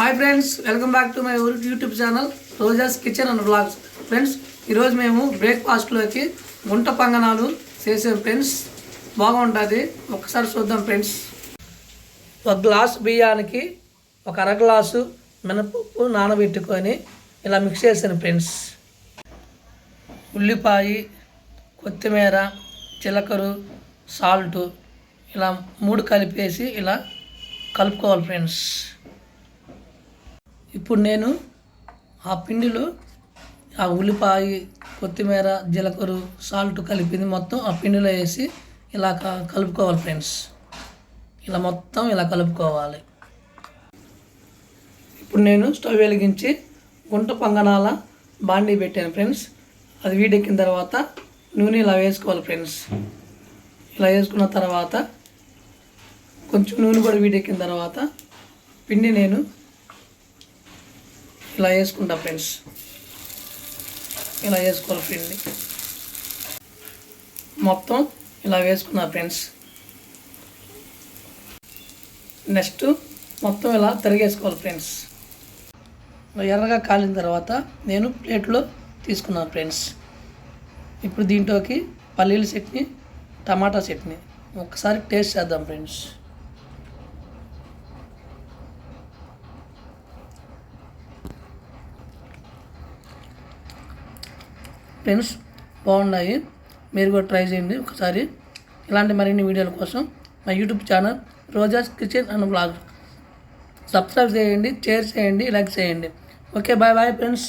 Hi friends welcome back to my YouTube channel Roja's kitchen and blogs friends ఈరోజు మేము బ్రేక్ఫాస్ట్లోకి గుంట పంగనాలు చేసాం friends బాగుంటుంది. ఒకసారి చూద్దాం ఫ్రెండ్స్ ఒక గ్లాస్ బియ్యానికి ఒక అర గ్లాసు మినపప్పు నానబెట్టుకొని ఇలా మిక్స్ చేశాను ఫ్రెండ్స్ ఉల్లిపాయ కొత్తిమీర చిలకరు సాల్ట్ ఇలా మూడు కలిపేసి ఇలా కలుపుకోవాలి ఫ్రెండ్స్ ఇప్పుడు నేను ఆ పిండిలో ఆ ఉల్లిపాయ కొత్తిమీర జీలకర్ర సాల్ట్ కలిపింది మొత్తం ఆ పిండిలో వేసి ఇలా క- కలుపుకోవాలి ఫ్రెండ్స్. ఇలా మొత్తం ఇలా కలుపుకోవాలి. ఇప్పుడు నేను స్టవ్ వెలిగించి గుంట పొంగనాల బాండీ పెట్టాను ఫ్రెండ్స్. అది వీడెక్కిన తర్వాత నూనె ఇలా వేసుకోవాలి ఫ్రెండ్స్. ఇలా వేసుకున్న తర్వాత కొంచెం నూనె కూడా వీడెక్కిన తర్వాత పిండి నేను ఇలా వేసుకుంటా ఫ్రెండ్స్. ఇలా వేసుకోవాలి ఫ్రెండ్ మొత్తం ఇలా వేసుకున్నా ఫ్రెండ్స్. నెక్స్ట్ మొత్తం ఇలా తిరిగేసుకోవాలి ఫ్రెండ్స్. ఎర్రగా కాలిన తర్వాత నేను ప్లేట్లో తీసుకున్నాను ఫ్రెండ్స్. ఇప్పుడు దీంట్లోకి పల్లీల చట్నీ టమాటా చట్నీ. ఒకసారి టేస్ట్ చేద్దాం ఫ్రెండ్స్. ఫ్రెండ్స్ బాగున్నాయి. మీరు కూడా ట్రై చేయండి ఒకసారి. ఇలాంటి మరిన్ని వీడియోల కోసం మా YouTube channel Roja's kitchen and blog. Subscribe చేయండి షేర్ చేయండి లైక్ చేయండి. Okay bye bye friends.